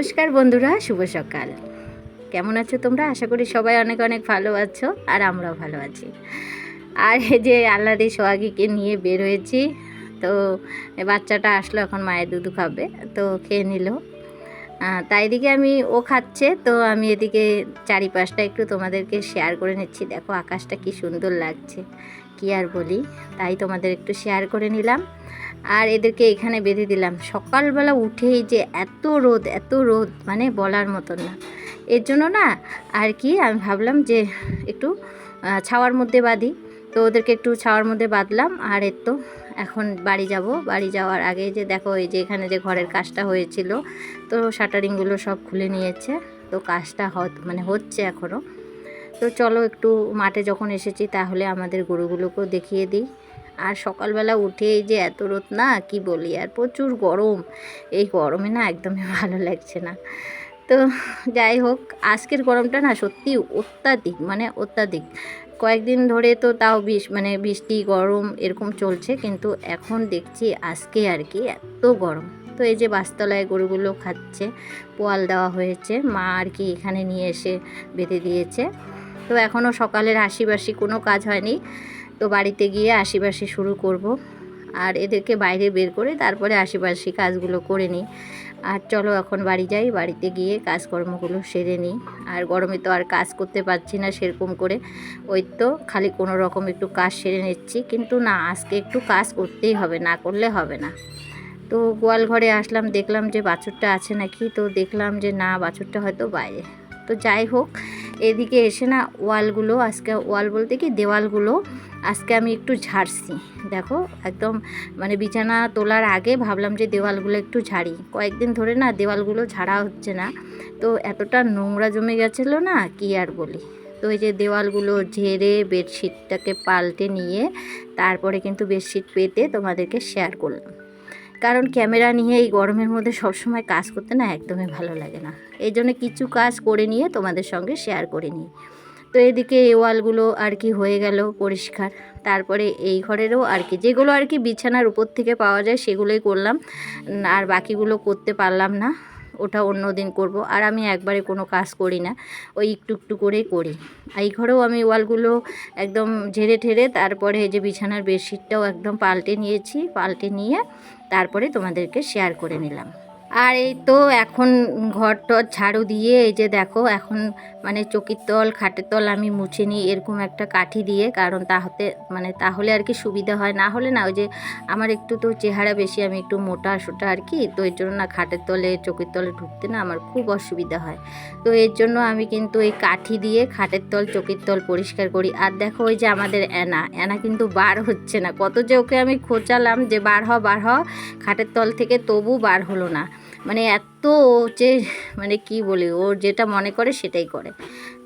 নমস্কার বন্ধুরা, শুভ সকাল। কেমন আছো তোমরা? আশা করি সবাই অনেক অনেক ভালো আছো, আর আমরাও ভালো আছি। আর এই যে আল্লাদি সোহাগীকে নিয়ে বের হয়েছি, তো বাচ্চাটা আসলো, এখন মায়ের দুধ খাবে, তো খেয়ে নিল। তাই এদিকে আমি, ও খাচ্ছে, তো আমি এদিকে চারিপাশটা একটু তোমাদেরকে শেয়ার করে নিচ্ছি। দেখো আকাশটা কি সুন্দর লাগছে, কি আর বলি, তাই তোমাদের একটু শেয়ার করে নিলাম। আর এদেরকে এখানে বেঁধে দিলাম। সকালবেলা উঠেই যে এত রোদ এত রোদ মানে বলার মতন না। এর জন্য না আর কি, আমি ভাবলাম যে একটু ছাওয়ার মধ্যে বাঁধি। তো ওদেরকে একটু ছাওয়ার মধ্যে বাঁধলাম। আর এর তো এখন বাড়ি যাব। বাড়ি যাওয়ার আগে যে দেখো, এই যে এখানে যে ঘরের কাজটা হয়েছিল, তো শাটারিংগুলো সব খুলে নিয়েছে। তো কাজটা মানে হচ্ছে এখনও তো চলো একটু মাঠে যখন এসেছি, তাহলে আমাদের গরুগুলোকেও দেখিয়ে দিই। আর সকালবেলা উঠে এই যে এত রোদ না, কি বলি? আর প্রচুর গরম। এই গরমে না একদমই ভালো লাগছে না। তো যাই হোক, আজকের গরমটা না সত্যি অত্যাধিক মানে অত্যাধিক। কয়েকদিন ধরে তো তাও বিষ মানে বৃষ্টি, গরম এরকম চলছে, কিন্তু এখন দেখছি আজকে আর কি এত গরম। তো এই যে বাসতলায় গরুগুলো খাচ্ছে, পোয়াল দেওয়া হয়েছে, মা আর কি এখানে নিয়ে এসে বেঁধে দিয়েছে। তো এখনও সকালের আশিবাসি কোনো কাজ হয়নি। তো বাড়িতে গিয়ে আশিবাসি শুরু করব। আর এদেরকে বাইরে বের করে তারপরে আশিবাসি কাজগুলো করে নিই। আর চলো এখন বাড়ি যাই, বাড়িতে গিয়ে কাজকর্মগুলো সেরে নিই। আর গরমে তো আর কাজ করতে পারছি না সেরকম করে। ওই তো খালি কোনো রকম একটু কাজ সেরে নিচ্ছি। কিন্তু না, আজকে একটু কাজ করতেই হবে, না করলে হবে না। তো গোয়াল ঘরে আসলাম, দেখলাম যে বাছুরটা আছে নাকি। তো দেখলাম যে না, বাছুরটা হয়তো বাইরে। তো যাই হোক, এদিকে এসে না ওয়ালগুলো, আজকে ওয়াল বলতে কি, দেওয়ালগুলো, আজকে আমি একটু ঝাড়ছি। দেখো, একদম মানে বিছানা তোলার আগে ভাবলাম যে দেওয়ালগুলো একটু ঝাড়ি। কয়েকদিন ধরে না দেওয়ালগুলো ঝাড়া হচ্ছে না। তো এতটা নোংরা জমে গেছিল না, কি আর বলি। তো এই যে দেওয়ালগুলো ঝেড়ে বেডশিটটাকে পাল্টে নিয়ে, তারপরে কিন্তু বেডশিট পেতে তোমাদেরকে শেয়ার করলাম। কারণ ক্যামেরা নিয়ে এই গরমের মধ্যে সবসময় কাজ করতে না একদমই ভালো লাগে না। এই জন্য কিছু কাজ করে নিয়ে তোমাদের সঙ্গে শেয়ার করে নিই। তো এদিকে এই ওয়ালগুলো আর কি হয়ে গেল পরিষ্কার। তারপরে এই ঘরেরও আর কি, যেগুলো আর কি বিছানার উপর থেকে পাওয়া যায় সেগুলোই করলাম। আর বাকিগুলো করতে পারলাম না, ওটা অন্য দিন করব। আর আমি একবারে কোনো কাজ করি না, ওই একটু একটু করেই করি। এই ঘরেও আমি ওয়ালগুলো একদম ঝেড়ে ঠেড়ে তারপরে এই যে বিছানার বেডশিটটাও একদম পাল্টে নিয়েছি, পাল্টে নিয়ে তারপরে তোমাদেরকে শেয়ার করে নিলাম। আর এই তো এখন ঘর টর ঝাড়ু দিয়ে, এই যে দেখো, এখন মানে চকির তল, খাটের তল আমি মুছে নিই এরকম একটা কাঠি দিয়ে, কারণ তাহতে মানে তাহলে আর কি সুবিধা হয়। না হলে না, ওই যে আমার একটু তো চেহারা বেশি, আমি একটু মোটা সোটা আর কি, তো এর জন্য না খাটের তলে, চকির তলে ঢুকতে না আমার খুব অসুবিধা হয়। তো এর জন্য আমি কিন্তু এই কাঠি দিয়ে খাটের তল, চকির তল পরিষ্কার করি। আর দেখো, ওই যে আমাদের অ্যানা অ্যানা কিন্তু বার হচ্ছে না। কত যে ওকে আমি খোঁচালাম যে বার হ বার হ, খাটের তল থেকে তবু বার হলো না। মানে এত যে মানে কি বলি ওর যেটা মনে করে সেটাই করে।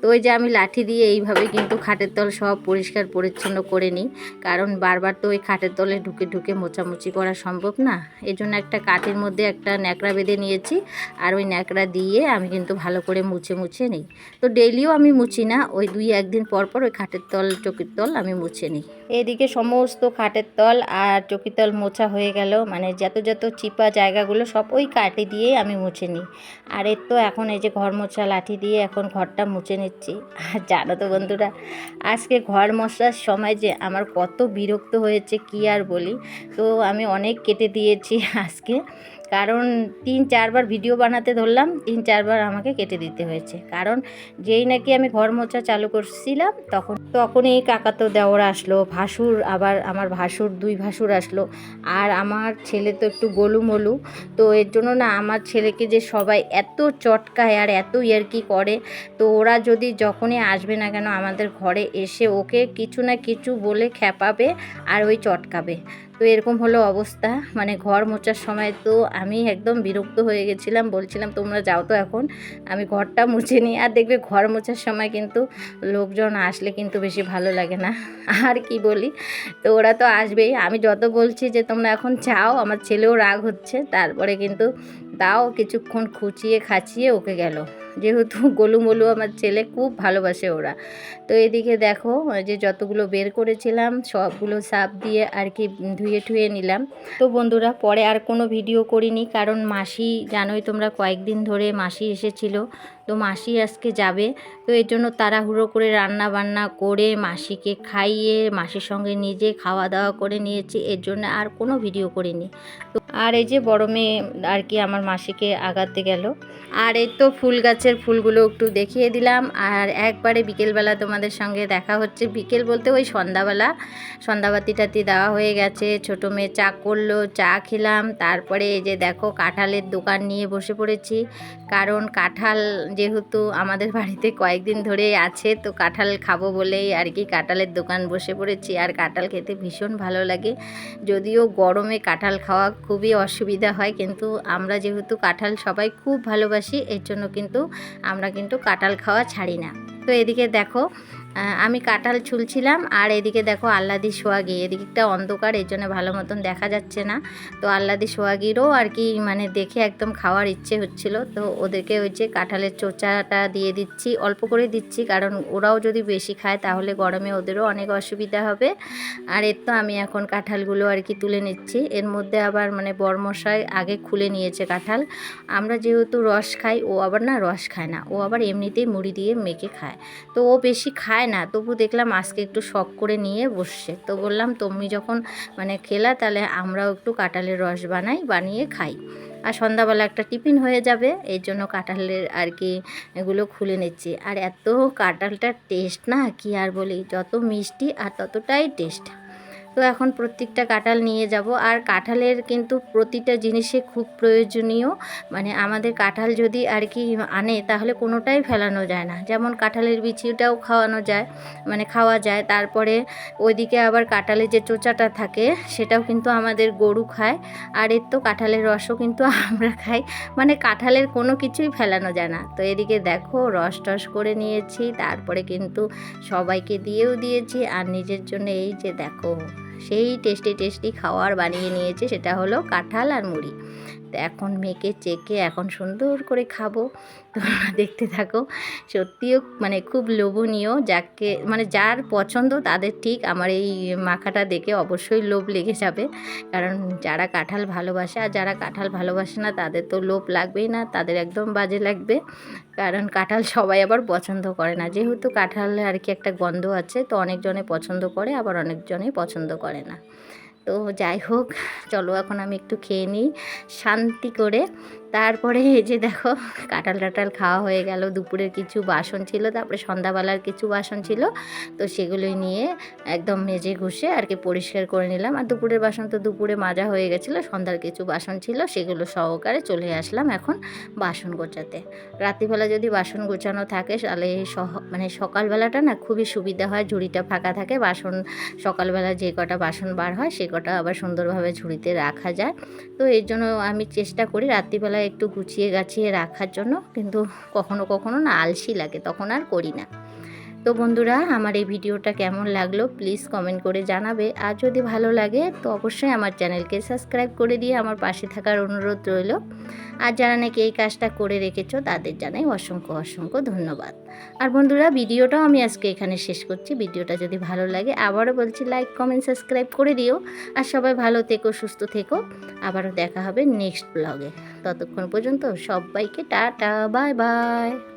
তো ওই যে আমি লাঠি দিয়ে এইভাবে কিন্তু খাটের তল সব পরিষ্কার পরিচ্ছন্ন করে নিই। কারণ বারবার তো ওই খাটের তলে ঢুকে ঢুকে মোছামুছি করা সম্ভব না। এই জন্য একটা কাঠের মধ্যে একটা ন্যাকড়া বেঁধে নিয়েছি আর ওই ন্যাকড়া দিয়ে আমি কিন্তু ভালো করে মুছে মুছে নিই। তো ডেইলিও আমি মুছি না, ওই দুই একদিন পর পর ওই খাটের তল, চকির তল আমি মুছে নিই। এদিকে সমস্ত খাটের তল আর চকির তল মোছা হয়ে গেল। মানে যত যত চিপা জায়গাগুলো সব ওই কাঠি দিয়ে আমি মুছে নিই। আর এর তো এখন এই যে ঘর মোছা, লাঠি দিয়ে এখন ঘরটা মুছে নিচ্ছি। আর জানো তো বন্ধুরা, আজকে ঘর মশার সময় যে আমার কত বিরক্ত হয়েছে কি আর বলি। তো আমি অনেক কেটে দিয়েছি আজকে। কারণ তিন, চারবার ভিডিও বানাতে ধরলাম, তিন, চারবার আমাকে কেটে দিতে হয়েছে। কারণ যেই নাকি আমি ঘর মোছা চালু করছিলাম, তখন, তখনই কাকাতো দেওর আসলো, ভাসুর আবার আমার ভাসুর, দুই ভাসুর আসলো। আর আমার ছেলে তো একটু গোলু মোলু তো এর জন্য না আমার ছেলেকে যে সবাই এত চটকায় আর এত ইয়ার্কি করে, তো ওরা যদি যখনই আসবে না কেন আমাদের ঘরে এসে ওকে কিছু না কিছু বলে খেপাবে আর ওই চটকাবে। তো এরকম হলো অবস্থা। মানে ঘর মোছার সময় তো আমি একদম বিরক্ত হয়ে গেছিলাম, বলছিলাম, তোমরা যাও তো এখন। আমি ঘরটা মুছে নিই। আর দেখবে ঘর মোছার সময় কিন্তু লোকজন আসলে কিন্তু বেশি ভালো লাগে না। আর কি বলি? তো ওরা তো আসবেই। আমি যত বলছি যে, তোমরা এখন চাও আমার ছেলেও রাগ হচ্ছে। তারপরে কিন্তু তাও কিছুক্ষণ খুঁচিয়ে খাচিয়ে ওকে গেল। যেহেতু গোলুমলু আমার ছেলে, খুব ভালোবাসে ওরা। তো এদিকে দেখো যে যতগুলো বের করেছিলাম, সবগুলো সাপ দিয়ে আর কি ধুয়ে ঠুয়ে নিলাম। তো বন্ধুরা, পরে আর কোনো ভিডিও করিনি, কারণ মাসি, জানোই তোমরা কয়েকদিন ধরে মাসি এসেছিল। তো মাসি আজকে যাবে। তো এর জন্য তাড়াহুড়ো করে রান্না বান্না করে মাসিকে খাইয়ে মাসির সঙ্গে নিজে খাওয়া দাওয়া করে নিয়েছি। এর জন্য আর কোনো ভিডিও করিনি। তো আর এই যে বড় মেয়ে আর কি আমার মাসিকে আগাতে গেল। আর এই তো ফুল গাছের ফুলগুলো একটু দেখিয়ে দিলাম। আর একবারে বিকেলবেলা তোমাদের সঙ্গে দেখা হচ্ছে। বিকেল বলতে ওই সন্ধ্যাবেলা। সন্ধ্যাবাতি টাতি দেওয়া হয়ে গেছে। ছোটো মেয়ে চা করল, চা খেলাম। তারপরে এই যে দেখো কাঁঠালের দোকান নিয়ে বসে পড়েছি। কারণ কাঁঠাল যেহেতু আমাদের বাড়িতে কয়েকদিন ধরে আছে, তো কাঁঠাল খাব বলেই আর কি কাঁঠালের দোকান বসে পড়েছি। আর কাঁঠাল খেতে ভীষণ ভালো লাগে। যদিও গরমে কাঁঠাল খাওয়া খুবই অসুবিধা হয়, কিন্তু আমরা যেহেতু কাঁঠাল সবাই খুব ভালোবাসি, এর জন্য কিন্তু আমরা কিন্তু কাঁঠাল খাওয়া ছাড়ি না। তো এদিকে দেখো আমি কাঁঠাল ছুলছিলাম, আর এদিকে দেখো আল্লাদি সোয়াগি এদিকটা অন্ধকার, এর জন্য ভালো মতন দেখা যাচ্ছে না। তো আল্লাদি সোয়াগিরও আর কি মানে দেখে একদম খাওয়ার ইচ্ছে হচ্ছিল। তো ওদেরকে ওই যে কাঁঠালের চোচাটা দিয়ে দিচ্ছি, অল্প করে দিচ্ছি, কারণ ওরাও যদি বেশি খায় তাহলে গরমে ওদেরও অনেক অসুবিধা হবে। আর এর তো আমি এখন কাঁঠালগুলো আর কি তুলে নিচ্ছি। এর মধ্যে আবার মানে বরমশাই আগে খুলে নিয়েছে কাঁঠাল। আমরা যেহেতু রস খাই, ও আবার না রস খায় না, ও আবার এমনিতেই মুড়ি দিয়ে মেখে খায়। তো ও বেশি খায় না, তবু দেখলাম আজকে একটু শখ করে নিয়ে বসছে। তো বললাম, তুমি যখন মানে খেলা, তাহলে আমরাও একটু কাঁঠালের রস বানাই, বানিয়ে খাই। আর সন্ধ্যাবেলা একটা টিফিন হয়ে যাবে, এর জন্য কাঁঠালের আর কি এগুলো খুলে নিচ্ছি। আর এত কাঁঠালটার টেস্ট না, কি আর বলি, যত মিষ্টি আর ততটাই টেস্ট তো এখন প্রত্যেকটা কাঁঠাল নিয়ে যাব। আর কাঁঠালের কিন্তু প্রতিটা জিনিসে খুব প্রয়োজনীয়। মানে আমাদের কাঁঠাল যদি আর কি আনে, তাহলে কোনোটাই ফেলানো যায় না। যেমন কাঁঠালের বিচিটাও খাওয়ানো যায় মানে খাওয়া যায়। তারপরে ওইদিকে আবার কাঁঠালের যে চোচাটা থাকে, সেটাও কিন্তু আমাদের গরু খায়। আর এর তো কাঁঠালের রসও কিন্তু আমরা খাই। মানে কাঁঠালের কোনো কিছুই ফেলানো যায় না। তো এদিকে দেখো, রস টস করে নিয়েছি। তারপরে কিন্তু সবাইকে দিয়েও দিয়েছি। আর নিজের জন্য এই যে দেখো সেই টেস্টি টেস্টি খাওয়ার বানিয়ে নিয়েছে সেটা হলো কাঁঠাল আর মুড়ি। এখন মেখে চেকে এখন সুন্দর করে খাব। তোমরা দেখতে থাকো। সত্যিও মানে খুব লোভনীয়। যাকে মানে যার পছন্দ তাদের ঠিক। আমার এই মাখাটা দেখে অবশ্যই লোভ লেগে যাবে। কারণ যারা কাঁঠাল ভালোবাসে আর যারা কাঁঠাল ভালোবাসে না, তাদের তো লোভ লাগবেই না। তাদের একদম বাজে লাগবে। কারণ কাঁঠাল সবাই আবার পছন্দ করে না। যেহেতু কাঁঠালে আর কি একটা গন্ধ আছে, তো অনেকজনে পছন্দ করে, আবার অনেকজনেই পছন্দ করে না। তো যাই হোক চলো এখন আমি একটু খেয়ে নিই শান্তি করে। তারপরে এই যে দেখো, কাঁঠাল টাটাল খাওয়া হয়ে গেল, দুপুরের কিছু বাসন ছিল, তারপরে সন্ধ্যাবেলার কিছু বাসন ছিল, তো সেগুলোই নিয়ে একদম মেজে ঘুষে আর কি পরিষ্কার করে নিলাম। আর দুপুরের বাসন তো দুপুরে মাজা হয়ে গেছিল, সন্ধ্যার কিছু বাসন ছিল, সেগুলো সহকারে চলে আসলাম এখন বাসন গোছাতে। রাত্রিবেলা যদি বাসন গোছানো থাকে, তাহলে সহ মানে সকালবেলাটা না খুবই সুবিধা হয়, ঝুড়িটা ফাঁকা থাকে, বাসন সকালবেলা যে কটা বাসন বার হয়, সে কটা আবার সুন্দরভাবে ঝুড়িতে রাখা যায়। তো এর জন্য আমি চেষ্টা করি রাত্রিবেলা একটু গুছিয়ে গাছিয়ে রাখার জন্য কিন্তু কখনো কখনো না আলসি লাগে, তখন আর করি না। তো বন্ধুরা, আমার এই ভিডিওটা কেমন লাগল প্লিজ কমেন্ট করে জানাবে। আর যদি ভালো লাগে, তো অবশ্যই আমার চ্যানেলকে সাবস্ক্রাইব করে দিয়ে আমার পাশে থাকার অনুরোধ রইল। আর যারা নাকি এই কাজটা করে রেখেছো, তাদের জানাই অসংখ্য অসংখ্য ধন্যবাদ। আর বন্ধুরা, ভিডিওটাও আমি আজকে এখানে শেষ করছি। ভিডিওটা যদি ভালো লাগে, আবারও বলছি, লাইক, কমেন্ট, সাবস্ক্রাইব করে দিও। আর সবাই ভালো থেকো, সুস্থ থেকো। আবারও দেখা হবে নেক্সট ব্লগে। ততক্ষণ পর্যন্ত সবাইকে টাটা, বাই বাই।